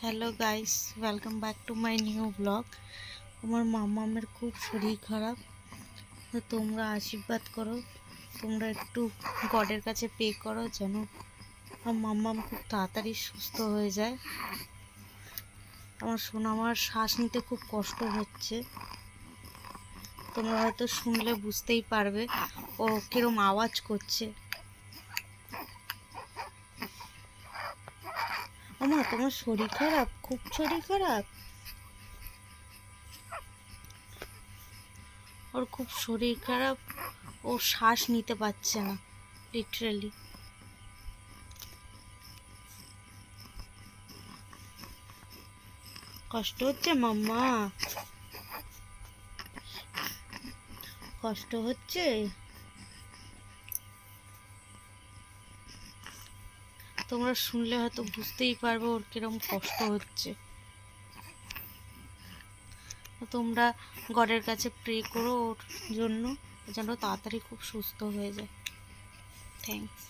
Hello guys welcome back to my new blog আমার মামামের খুব শরীর খারাপ। তো তোমরা আশীর্বাদ করো। তোমরা একটু গডের কাছে পে করো যেন আমার মাম্মাম খুব তাড়াতাড়ি সুস্থ হয়ে যায়। আমার শোনা আমার শ্বাস নিতে খুব কষ্ট হচ্ছে। তোমরা হয়তো শুনলে বুঝতেই পারবে। ও কিরম আওয়াজ করছে। আমা তোমার শরীর খারাপ? খুব শরীর খারাপ? ওর খুব শরীর খারাপ। ও শ্বাস নিতে পারছে না লিটারালি কষ্ট হচ্ছে মাম্মা? কষ্ট হচ্ছে? তোমরা শুনলে হয়তো বুঝতেই পারবে ওর কিরম কষ্ট হচ্ছে। তোমরা গডের কাছে প্রে করো ওর জন্য, যেন তাড়াতাড়ি খুব সুস্থ হয়ে যায়। থ্যাংকস